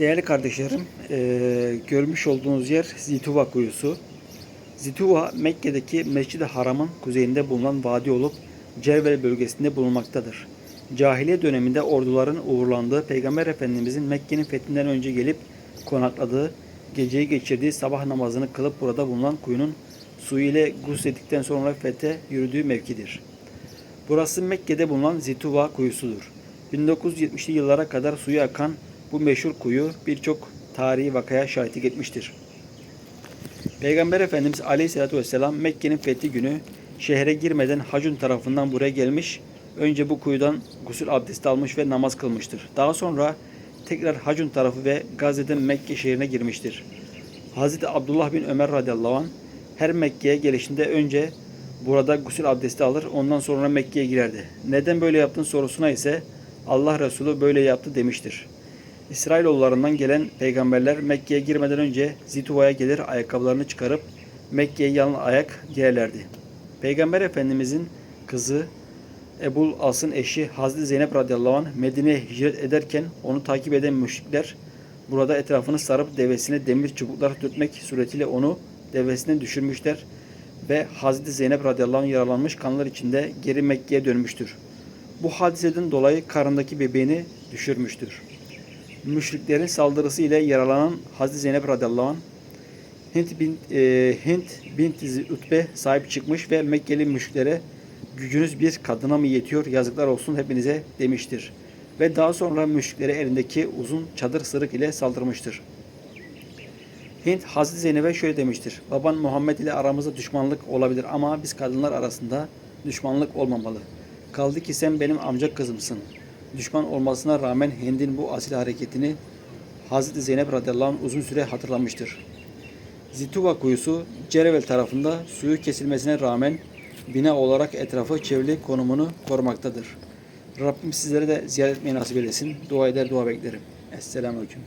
Değerli kardeşlerim, eee, görmüş olduğunuz yer Zituva kuyusu. Zituva, Mekke'deki Mescid-i Haram'ın kuzeyinde bulunan vadi olup Cervel bölgesinde bulunmaktadır. Cahiliye döneminde orduların uğurlandığı Peygamber Efendimizin Mekke'nin fethinden önce gelip konakladığı, geceyi geçirdiği sabah namazını kılıp burada bulunan kuyunun suyu ile guslettikten sonra fethe yürüdüğü mevkidir. Burası Mekke'de bulunan Zituva kuyusudur. 1970'li yıllara kadar suyu akan bu meşhur kuyu birçok tarihi vakaya şahitlik etmiştir. Peygamber Efendimiz Aleyhisselatü Vesselam Mekke'nin fethi günü şehre girmeden Hacun tarafından buraya gelmiş. Önce bu kuyudan gusül abdesti almış ve namaz kılmıştır. Daha sonra tekrar Hacun tarafı ve Gazze'den Mekke şehrine girmiştir. Hazreti Abdullah bin Ömer radıyallahu anh her Mekke'ye gelişinde önce burada gusül abdesti alır ondan sonra Mekke'ye girerdi. Neden böyle yaptın sorusuna ise Allah Resulü böyle yaptı demiştir. İsrailoğullarından gelen peygamberler Mekke'ye girmeden önce Zituva'ya gelir ayakkabılarını çıkarıp Mekke'ye yalın ayak girerlerdi. Peygamber Efendimizin kızı Ebul As'ın eşi Hazreti Zeynep radıyallahu anh Medine'ye hicret ederken onu takip eden müşrikler burada etrafını sarıp devesine demir çubuklar dökmek suretiyle onu devesinden düşürmüşler ve Hazreti Zeynep radıyallahu anh yaralanmış kanlar içinde geri Mekke'ye dönmüştür. Bu hadiseden dolayı karındaki bebeğini düşürmüştür. Müşriklerin saldırısı ile yaralanan Hazreti Zeynep radıyallahu anh Hint bin e, Hint bint Utbe sahip çıkmış ve Mekkeli müşriklere gücünüz bir kadına mı yetiyor yazıklar olsun hepinize demiştir. Ve daha sonra müşriklere elindeki uzun çadır sırık ile saldırmıştır. Hint Hazreti Zeynep'e şöyle demiştir. Baban Muhammed ile aramızda düşmanlık olabilir ama biz kadınlar arasında düşmanlık olmamalı. Kaldı ki sen benim amca kızımsın. Düşman olmasına rağmen Hind'in bu asil hareketini Hazreti Zeynep radıyallahu anh uzun süre hatırlamıştır. Zituva kuyusu Cerevel tarafında suyu kesilmesine rağmen bina olarak etrafı çevrili konumunu korumaktadır. Rabbim sizlere de ziyaret etmeyi nasip eylesin. Dua eder, dua beklerim. Esselamu Aleyküm.